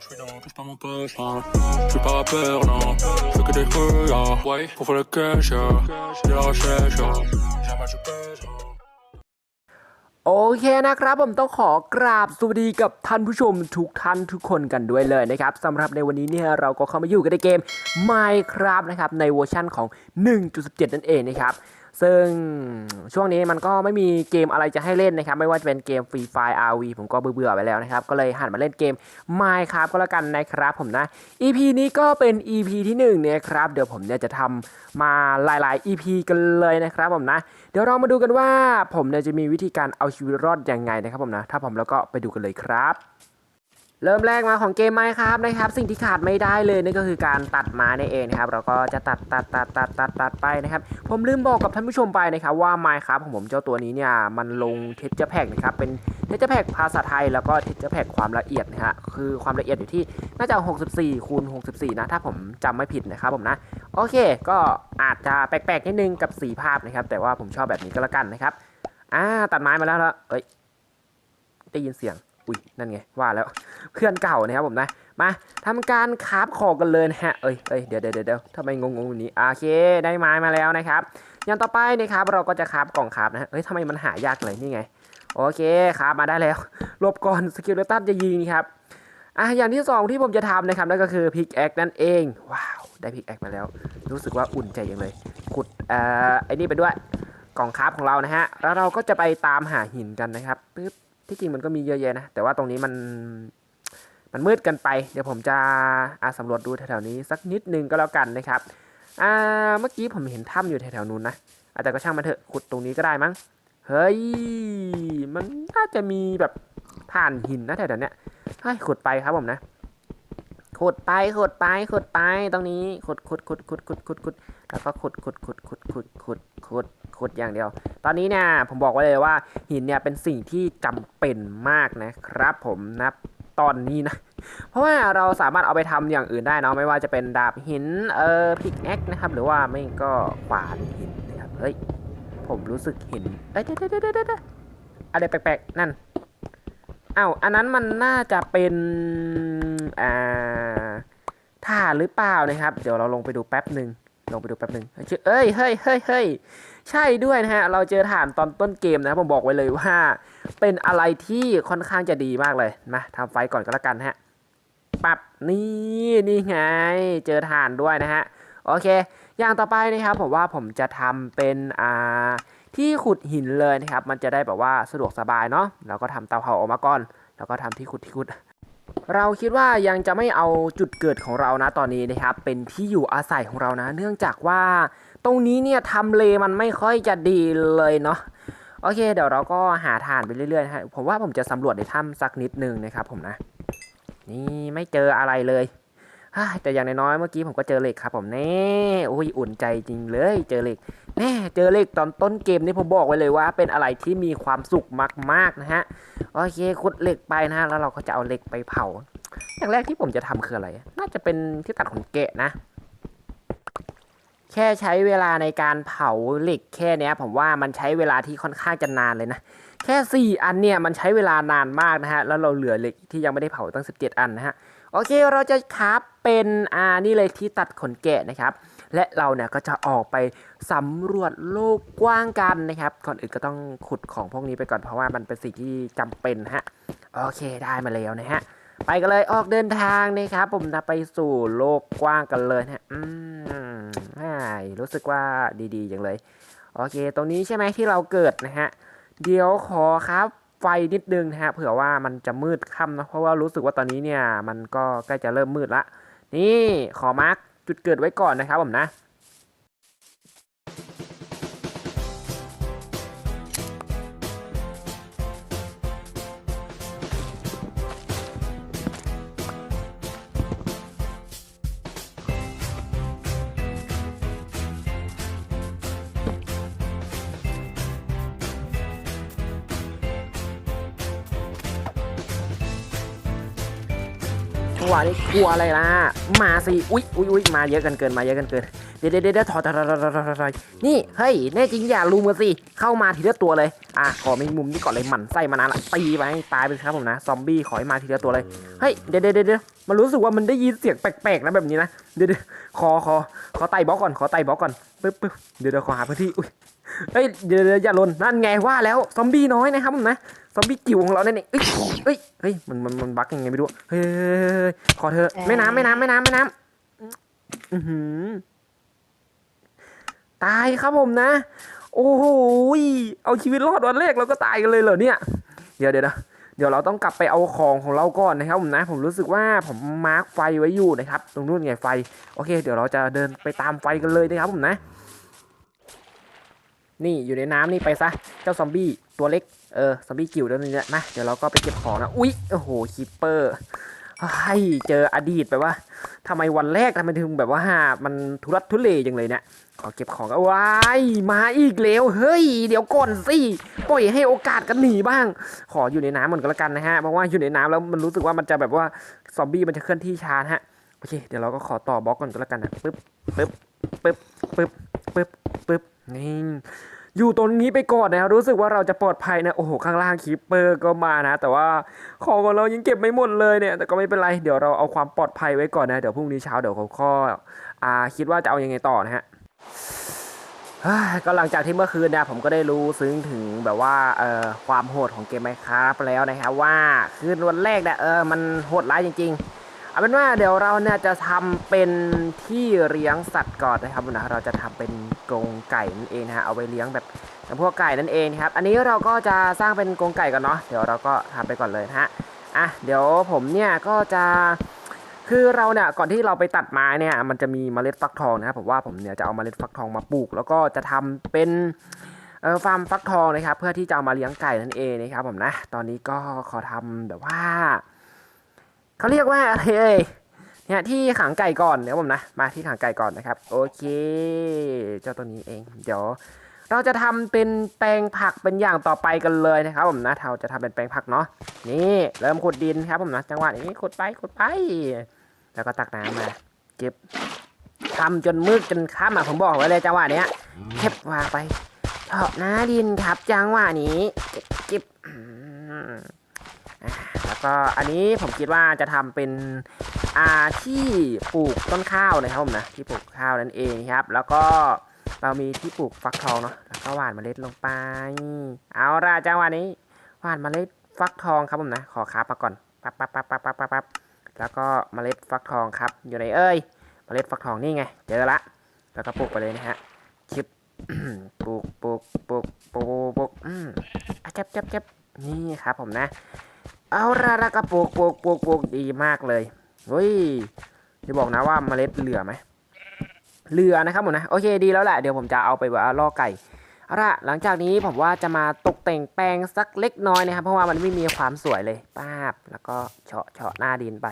Je suis dans, touche pas mon poche, hein. Je suis pas rappeur, non. Je fais que des rues, yeah. Ouais, pour faire le cash, yeah. De la recherche, yeah. Jamais je pèse, yeah. โอเคนะครับผมต้องขอกราบสวัสดีกับท่านผู้ชมทุกท่านทุกคนกันด้วยเลยนะครับสำหรับในวันนี้เนี่ยเราก็เข้ามาอยู่กันในเกม Minecraft นะครับในเวอร์ชั่นของ 1.17 นั่นเองนะครับ ซึ่งช่วงนี้มันก็ไม่มีเกมอะไรจะให้เล่นนะครับ ไม่ว่าจะเป็นเกม Free Fire RV ผมก็เบื่อๆไปแล้วนะครับ ก็เลยหันมาเล่นเกม Minecraft ก็แล้วกันนะครับผมนะ EP นี้ก็เป็น EP ที่1เนี่ยครับ เดี๋ยวผมเนี่ยจะทำมาหลาย ๆ EP กันเลยนะครับผมนะ เดี๋ยวเรามาดูกันว่าผมเนี่ยจะมีวิธีการเอาชีวิตรอดยังไงนะครับผมนะ ถ้าผมแล้วก็ไปดูกันเลยครับ เริ่มแรกมาของเกมไม้ครับนะครับ สิ่งที่ขาดไม่ได้เลยนั่นก็คือการตัดไม้นั่นเองนะครับ เราก็จะตัดตัดตัดตัดตัดตัดไปนะครับ ผมลืมบอกกับท่านผู้ชมไปนะครับ ว่าไม้ครับของผมเจ้าตัวนี้เนี่ยมันลงเทสเจอร์แพกนะครับเป็นเทสเจอร์แพกภาษาไทยแล้วก็เทสเจอร์แพกความละเอียดนะฮะคือความละเอียดอยู่ที่น่าจะ 64คูณ64 นะ ถ้าผมจำไม่ผิดนะครับผมนะโอเค ก็อาจจะแปลกๆนิดนึงกับสีภาพนะครับ แต่ว่าผมชอบแบบนี้ก็แล้วกันนะครับอ่าตัดไม้มาแล้วแล้วเอ้ยได้ยินเสียง อุ้ยนั่นไงว่าแล้วเพื่อนเก่านะครับผมนะมาทำการคาฟขอกันเลยนะฮะเอ้ยเอ้ยเดี๋ยวเดี๋ยวเดี๋ยวทำไมงงๆอย่างนี้โอเคได้ไม้มาแล้วนะครับอย่างต่อไปนะครับเราก็จะคาฟกล่องคาฟนะฮะเอ้ยทำไมมันหายากเลยนี่ไงโอเคคราฟมาได้แล้วหลบก่อนสกิลเลตันจะยิงครับอะอย่างที่สองที่ผมจะทำนะครับนั่นก็คือพิกแอคนั่นเองว้าวได้พิกแอคมาแล้ว รู้สึกว่าอุ่นใจอย่างเลยขุดเอ่อไอ้นี่ไปด้วยกล่องคาฟของเรานะฮะแล้วเราก็จะไปตามหาหินกันนะครับปึ๊บ ที่จริงมันก็มีเยอะแยะนะ แต่ว่าตรงนี้มันมันมืดกันไป เดี๋ยวผมจะอาสำรวจดูแถวๆนี้สักนิดนึงก็แล้วกันนะครับอ่าเมื่อกี้ผมเห็นถ้ำอยู่แถวๆนู้นนะอาแต่ก็ช่างมันเถอะขุดตรงนี้ก็ได้มั้งเฮ้ยมันน่าจะมีแบบผ่านหินนะแถวๆเนี้ยเฮ้ยขุดไปครับผมนะขุดไปขุดไปขุดไปตรงนี้ขุดขุดขุดขุดขุดขุดขุดแล้วก็ขุดขุดขุดขุดขุดขุดขุด ขุดอย่างเดียว ตอนนี้เนี่ยผมบอกไว้เลยว่าหินเนี่ยเป็นสิ่งที่จำเป็นมากนะครับ ผมนะตอนนี้นะ เพราะว่าเราสามารถเอาไปทำอย่างอื่นได้เนาะไม่ว่าจะเป็นดาบหินเอ่อพิกแอคนะครับหรือว่าไม่ก็ขวานหินนะครับเฮ้ยผมรู้สึกเห็นเอ้ยเดี๋ยวเดี๋ยวเดี๋ยวเดี๋ยวอะไรแปลกๆนั่นอ้าวอันนั้นมันน่าจะเป็นอ่าถ่านหรือเปล่านะครับ เดี๋ยวเราลงไปดูแป๊บหนึ่ง ลงไปดูแป๊บหนึ่งเอ้ยเฮ้ยเฮ้ยเฮ้ยใช่ด้วยนะฮะ เราเจอฐานตอนต้นเกมนะผมบอกไว้เลยว่า เป็นอะไรที่ค่อนข้างจะดีมากเลยมาทำไฟก่อนก็แล้วกันฮะปับนี่นี่ไง เจอฐานด้วยนะฮะ โอเค อย่างต่อไปนะครับผมว่าผมจะทำเป็นอ่าที่ขุดหินเลยนะครับ มันจะได้แบบว่าสะดวกสบายเนาะแล้วก็ทำเตาเผาออกมาก่อน แล้วก็ทำที่ขุดที่ขุด เราคิดว่ายังจะไม่เอาจุดเกิดของเรานะตอนนี้นะครับ เป็นที่อยู่อาศัยของเรานะ เนื่องจากว่า ตรงนี้เนี่ยทำเลมันไม่ค่อยจะดีเลยเนาะโอเค เดี๋ยวเราก็หาทานไปเรื่อยๆฮะผมว่าผมจะสำรวจในถ้ำสักนิดนึงนะครับ ผมนะ นี่ไม่เจออะไรเลย แต่อย่างน้อยๆเมื่อกี้ผมก็เจอเหล็กครับผมแน่โอ้ยอุ่นใจจริงเลยเจอเหล็กแน่เจอเหล็กตอนต้นเกมนี่ผมบอกไว้เลยว่า เป็นอะไรที่มีความสุขมากๆนะฮะโอเคขุดเหล็กไปนะฮะแล้วเราก็จะเอาเหล็กไปเผา อย่างแรกที่ผมจะทำคืออะไร น่าจะเป็นที่ตัดขนแกะนะ แค่ใช้เวลาในการเผาเหล็กแค่เนี้ยผมว่ามันใช้เวลาที่ค่อนข้างจะนานเลยนะแค่ 4 อันเนี่ยมันใช้เวลานานมากนะฮะแล้วเราเหลือเหล็กที่ยังไม่ได้เผาตั้ง 17 อันนะฮะ โอเคเราจะคราฟเป็นอ่านี่เลยที่ตัดขนแกะนะครับ และเราเนี่ยก็จะออกไปสำรวจโลกกว้างกันนะครับก่อนอื่นก็ต้องขุดของพวกนี้ไปก่อนเพราะว่ามันเป็นสิ่งที่จำเป็นฮะโอเคได้มาแล้วนะฮะไปกันเลยออกเดินทางนะครับ ผมจะไปสู่โลกกว้างกันเลยฮะอืมอ่ารู้สึกว่าดีๆอย่างเลย โอเค ตรงนี้ใช่ไหมที่เราเกิดนะฮะเดี๋ยวขอครับ ไฟนิดนึงนะฮะเผื่อว่ามันจะมืดค่ำนะเพราะว่ารู้สึกว่าตอนนี้เนี่ยมันก็ใกล้จะเริ่มมืดละนี่ขอมาร์กจุดเกิดไว้ก่อนนะครับผมนะ จังหวะนี้กลัวอะไรล่ะ มาสิ อุ๊ยอุ๊ยอุ๊ยมาเยอะกันเกิน มาเยอะกันเกิน เดี๋ยวเดี๋ยวเดี๋ยวถอดถอดถอดถอดนี่ เฮ้ย แน่จริงอย่าลุมกันสิ เข้ามาทีละตัวเลย อะ ขอมีมุมนี้ก่อนเลยหมั่นไส้มานานละ ตีไปให้ตายไปครับผมนะ ซอมบี้ขอให้มาทีละตัวเลย เฮ้ย เดี๋ยวเดี๋ยวเดี๋ยวมันรู้สึกว่ามันได้ยินเสียงแปลกๆนะแบบนี้นะ เดี๋ยวเดี๋ยวขอขอขอไต่บล็อกก่อน ขอไต่บล็อกก่อนปึ๊บปึ๊บเดี๋ยวเดี๋ยวขอหาพื้นที่ อุ้ย เอ้ยเดี๋ยวเดี๋ยวอย่าหล่นนั่นไงว่าแล้วซอมบี้น้อยนะครับผมนะซอมบี้จิ๋วของเราเนี่ยนี่เอ้ยเอ้ยเฮ้ยมันมันมันบั๊กยังไงไม่รู้เฮ้ยเฮ้ยเฮ้ยเฮ้ยขอเธอะแม่น้ำแม่น้ำแม่น้ำแม่น้ำอือหือตายครับผมนะ โอ้โหยเอาชีวิตรอดวันแรกเราก็ตายกันเลยเหรอเนี่ย เดี๋ยวเดี๋ยวนะเดี๋ยวเราต้องกลับไปเอาของของเราก่อนนะครับผมนะ ผมรู้สึกว่าผมมาร์คไฟไว้อยู่นะครับ ตรงนู้นไงไฟ โอเค เดี๋ยวเราจะเดินไปตามไฟกันเลยนะครับผมนะ นี่อยู่ในน้ำนี่ไปซะ เจ้าซอมบี้ตัวเล็ก เออ ซอมบี้จิ๋วตัวนี้เนี่ยนะ เดี๋ยวเราก็ไปเก็บของนะ อุ๊ย โอ้โห คิปเปอร์ให้ยเจออดีตไปว่าทำไมวันแรกทำไมถึงแบบว่ามันทุรักทุเลจังเลยเนี่ยขอเก็บของเอาไว้ มาอีกแล้ว เฮ้ย เดี๋ยวก่อนสิ ปล่อยให้โอกาสกันหนีบ้าง ขออยู่ในน้ำเหมือนกันละกันนะฮะ เพราะว่าอยู่ในน้ำแล้วมันรู้สึกว่ามันจะแบบว่าซอมบี้มันจะเคลื่อนที่ช้าฮะ โอเค เดี๋ยวเราก็ขอต่อบล็อกก่อนก็แล้วกันนะปึ๊บปึ๊บปึ๊บปึ๊บปึ๊บปึ๊บ นี่อยู่ตรงนี้ไปก่อนนะรู้สึกว่าเราจะปลอดภัยนะโอ้โหข้างล่างคีปเปอร์ก็มานะ แต่ว่าของของเรายังเก็บไม่หมดเลยเนี่ย แต่ก็ไม่เป็นไรเดี๋ยวเราเอาความปลอดภัยไว้ก่อนนะเดี๋ยวพรุ่งนี้เช้าเดี๋ยวเขาข้ออ่าคิดว่าจะเอายังไงต่อนะฮะก็หลังจากที่เมื่อคืนนี่ยผมก็ได้รู้ซึ้งถึงแบบว่าเอ่อความโหดของเกมไมครับแล้วนะครับว่าคืนวันแรกเนี่ยเออมันโหดร้ายจริง ๆ เอาเป็นว่าเดี๋ยวเราเนี่ยจะทำเป็นที่เลี้ยงสัตว์ก่อนนะครับนะเราจะทำเป็นกรงไก่นั่นเองนะฮะเอาไปเลี้ยงแบบพวกไก่นั่นเองครับอันนี้เราก็จะสร้างเป็นกรงไก่ก่อนเนาะเดี๋ยวเราก็ทำไปก่อนเลยนะฮะอะเดี๋ยวผมเนี่ยก็จะคือเราเนี่ยก่อนที่เราไปตัดไม้เนี่ยมันจะมีเมล็ดฟักทองนะครับผมว่าผมเนี่ยจะเอาเมล็ดฟักทองมาปลูก แล้วก็จะทำเป็นฟาร์มฟักทองนะครับเพื่อที่จะเอามาเลี้ยงไก่นั่นเองนะครับผมนะ ตอนนี้ก็ขอทำแบบว่า เขาเรียกว่าอะไรเอ่ยเนี่ยที่ขังไก่ก่อนเดี๋ยวผมนะมาที่ขังไก่ก่อนนะครับ โอเคเจ้าตัวนี้เอง เดี๋ยว เราจะทำเป็นแปลงผักเป็นอย่างต่อไปกันเลยนะครับ ผมนะเราจะทำเป็นแปลงผักเนาะนี่เริ่มขุดดินครับผมนะจังหวะนี้ขุดไปขุดไป แล้วก็ตักน้ำมาเก็บทำจนมืดจนค่ำอะผมบอกไว้เลยจังหวะเนี้ยเก็บวางไปเฉาะหน้าดินครับจังหวะนี้เก็บ ก็อันนี้ผมคิดว่าจะทำเป็นอาที่ปลูกต้นข้าวนะครับผมนะที่ปลูกข้าวนั่นเองครับ แล้วก็เรามีที่ปลูกฟักทองเนาะแล้วก็หว่านเมล็ดลงไป เอาละจังหวะนี้หว่านเมล็ดฟักทองครับผมนะ ขอคาบมาก่อนปั๊บปั๊บปั๊บปั๊บปั๊บปั๊บปั๊บแล้วก็เมล็ดฟักทองครับ อยู่ไหนเอ่ยเมล็ดฟักทองนี่ไง เจอละ แล้วก็ปลูกไปเลยนะฮะชิปปลูกปลูกปลูกปลูกปลูกอืมจับจับจับนี่ครับผมนะ เอาละล้วก็ปลูกปลูกปลูกปลูกดีมากเลยเฮ้ยจะบอกนะว่าเมล็ดเหลือไหมเหลือนะครับผมนะโอเคดีแล้วแหละเดี๋ยวผมจะเอาไปว่าล่อไก่เอาละหลังจากนี้ผมว่าจะมาตกแต่งแปลงสักเล็กน้อยนะครับ เพราะว่ามันไม่มีความสวยเลยป้าบแล้วก็เฉาะเฉาะหน้าดินไป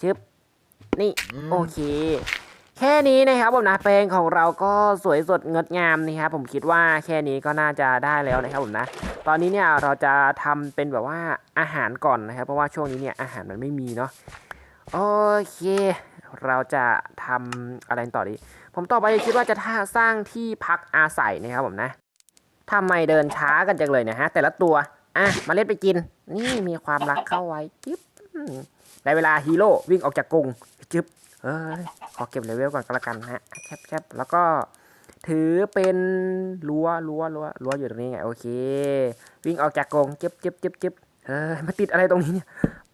ชึบนี่โอเค แค่นี้นะครับผมนะแปลงของเราก็สวยสดงดงามนะครับผมคิดว่าแค่นี้ก็น่าจะได้แล้วนะครับผมนะ ตอนนี้เนี่ยเราจะทำเป็นแบบว่าอาหารก่อนนะครับ เพราะว่าช่วงนี้เนี่ยอาหารมันไม่มีเนาะโอเค เราจะทำอะไรต่อดี ผมต่อไปคิดว่าจะสร้างที่พักอาศัยนะครับผมนะทำไมเดินช้ากันจังเลยเนะฮะ แต่ละตัวอะมาเล่นไปกิน นี่มีความรักเข้าไว้จิ๊บอืมได้เวลาฮีโร่วิ่งออกจากกรงจึ๊บ เอ้ยขอเก็บเลเวลก่อนก็แล้วกันฮะแคบแคบแล้วก็ถือเป็นรั้วรั้วรั้วรั้วอยู่ตรงนี้ไงโอเค วิ่งออกจากกรงเจึ๊บจึ๊บจึ๊บจึ๊บเฮ้ยมาติดอะไรตรงนี้เนี่ย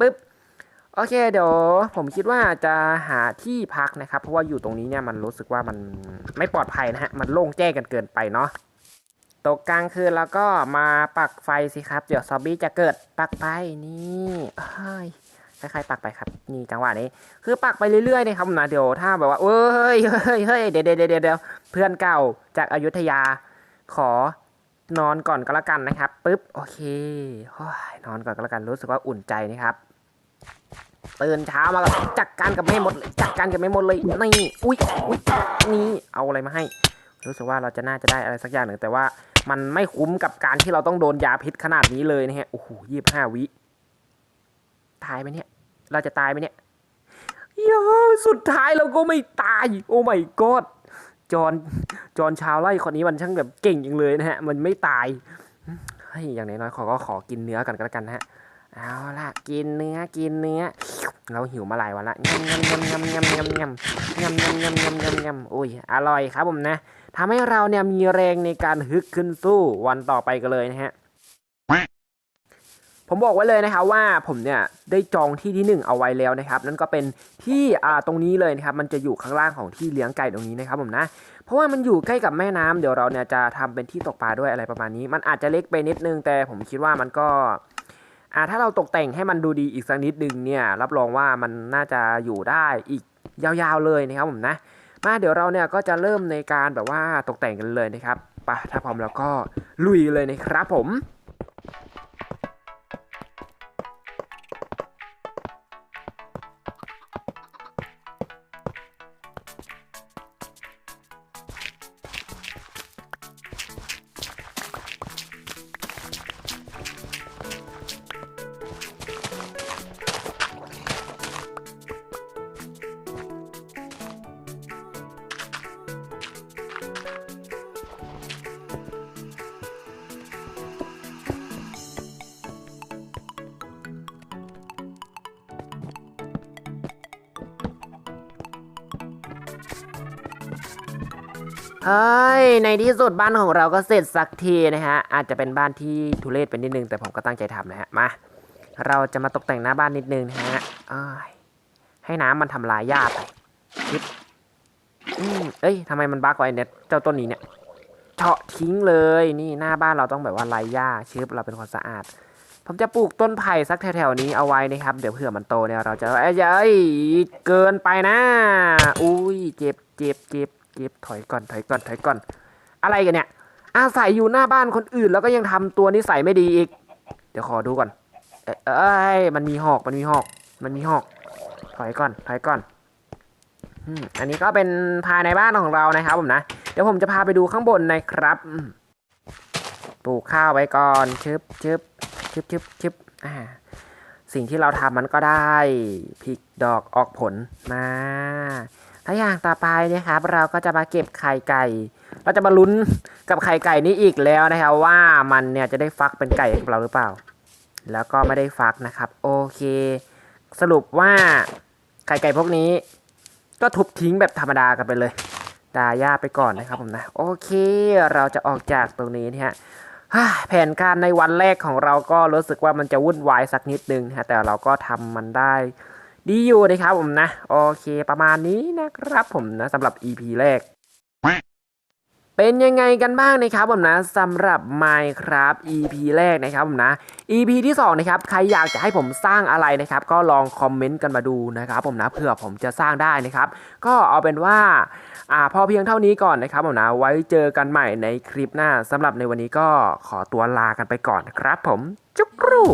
ปึ๊บโอเคเดี๋ยวผมคิดว่าจะหาที่พักนะครับ เพราะว่าอยู่ตรงนี้เนี่ยมันรู้สึกว่ามันไม่ปลอดภัยนะฮะมันโล่งแจ้งกันเกินไปเนาะตกกลางคืนแล้วก็มาปักไฟสิครับ เดี๋ยวซอมบี้จะเกิดปักไปนี่เฮ้ย ค่อยๆปักไปครับนี่จังหวะนี้ คือปักไปเรื่อยๆนะครับนะเดี๋ยวถ้าแบบว่าเอ้ยเฮ้ยเฮ้ยเดี๋ยวเดี๋ยวเดี๋ยวเพื่อนเก่าจากอายุทยาขอนอนก่อนก็แล้วกันนะครับปึ๊บโอเคนอนก่อนก็แล้วกันรู้สึกว่าอุ่นใจนะครับตื่นเช้ามาก็จัดการกับไม่หมดเลยจัดการกับไม่หมดเลยนี่อุ้ยอุ้ยนี่เอาอะไรมาให้ รู้สึกว่าเราจะน่าจะได้อะไรสักอย่างหนึ่งแต่ว่ามันไม่คุ้มกับการที่เราต้องโดนยาพิษขนาดนี้เลยนะฮะโอ้โหยี่สิบห้าวิตายไหมเนี่ย เราจะตายไหมเนี่ยยาสุดท้ายเราก็ไม่ตาย โอ้ไม่กอดจอนจอนชาวไร่คนนี้มันช่างแบบเก่งจังเลยนะฮะ มันไม่ตายเฮ้ยอย่างน้อยๆขอก็ขอกินเนื้อกันก็แล้วกันนะฮะ เอาละกินเนื้อกินเนื้อ เราหิวมาหลายวันละยำยำยำยำยำยำยำยำยำยำยำยำยำอุ้ยอร่อยครับผมนะทำให้เราเนี่ยมีแรงในการฮึกขึ้นสู้วันต่อไปกันเลยนะฮะ ผมบอกไว้เลยนะครับว่าผมเนี่ยได้จองที่ที่หนึ่งเอาไว้แล้วนะครับ นั่นก็เป็นที่อ่าตรงนี้เลยนะครับ มันจะอยู่ข้างล่างของที่เลี้ยงไก่ตรงนี้นะครับผมนะ เพราะว่ามันอยู่ใกล้กับแม่น้ำเดี๋ยวเราเนี่ยจะทำเป็นที่ตกปลาด้วยอะไรประมาณนี้ มันอาจจะเล็กไปนิดนึงแต่ผมคิดว่ามันก็อ่าถ้าเราตกแต่งให้มันดูดีอีกสักนิดนึงเนี่ยรับรองว่ามันน่าจะอยู่ได้อีกยาวๆเลยนะครับผมนะมาเดี๋ยวเราเนี่ยก็จะเริ่มในการแบบว่าตกแต่งกันเลยนะครับไปะถ้าพร้อมแล้วก็ลุยเลยนะครับผม เฮ้ย ในที่สุดบ้านของเราก็เสร็จสักทีนะฮะ อาจจะเป็นบ้านที่ทุเรศเป็นนิดนึง แต่ผมก็ตั้งใจทำนะฮะ มา เราจะมาตกแต่งหน้าบ้านนิดนึงนะฮะให้น้ำมันทำลายหญ้าไปชิบอืมเอ้ยทำไมมันบั๊กไว้เนี่ย เจ้าต้นนี้เนี่ยเฉาะทิ้งเลย นี่หน้าบ้านเราต้องแบบว่าไร้หญ้าชื้อเราเป็นคนสะอาด ผมจะปลูกต้นไผ่สักแถวๆนี้เอาไว้นะครับ เดี๋ยวเผื่อมันโตเนี่ยเราจะเอ้ยเอ้ยเกินไปนะ อุ้ยเจ็บเจ็บเจ็บ เจ็บถอยก่อนถอยก่อนถอยก่อน อะไรกันเนี่ย อาศัยอยู่หน้าบ้านคนอื่น แล้วก็ยังทำตัวนิสัยไม่ดีอีก เดี๋ยวขอดูก่อนเอ้ยเอ้ยมันมีหอกมันมีหอก มันมีหอก ถอยก่อนถอยก่อนอันนี้ก็เป็นภายในบ้านของเรานะครับผมนะ เดี๋ยวผมจะพาไปดูข้างบนนะครับปลูกข้าวไว้ก่อนชึบชึบชึบชึบชึบอ่าสิ่งที่เราทำมันก็ได้พลิกดอกออกผลมา ถ้าอย่างต่อไปนะครับ เราก็จะมาเก็บไข่ไก่ เราจะมาลุ้นกับไข่ไก่นี้อีกแล้วนะครับ ว่ามันเนี่ยจะได้ฟักเป็นไก่กับเราหรือเปล่า แล้วก็ไม่ได้ฟักนะครับ โอเค สรุปว่าไข่ไก่พวกนี้ ก็ทุบทิ้งแบบธรรมดากันไปเลยดาย่าไปก่อนนะครับผมนะโอเค เราจะออกจากตรงนี้นะฮะแผนการในวันแรกของเราก็รู้สึกว่ามันจะวุ่นวายสักนิดนึงนะฮะแต่เราก็ทำมันได้ ดีอยู่นะครับผมนะ โอเคประมาณนี้นะครับผมนะสำหรับ EP แรก เป็นยังไงกันบ้างนะครับผมนะสำหรับ Minecraft EP แรกนะครับผมนะ EP ที่2นะครับใครอยากจะให้ผมสร้างอะไรนะครับ ก็ลองคอมเมนต์กันมาดูนะครับผมนะเผื่อผมจะสร้างได้นะครับ ก็เอาเป็นว่าอ่าพอเพียงเท่านี้ก่อนนะครับผมนะไว้เจอกันใหม่ในคลิปหน้าสำหรับในวันนี้ก็ขอตัวลากันไปก่อนครับ ผมจุ๊กรู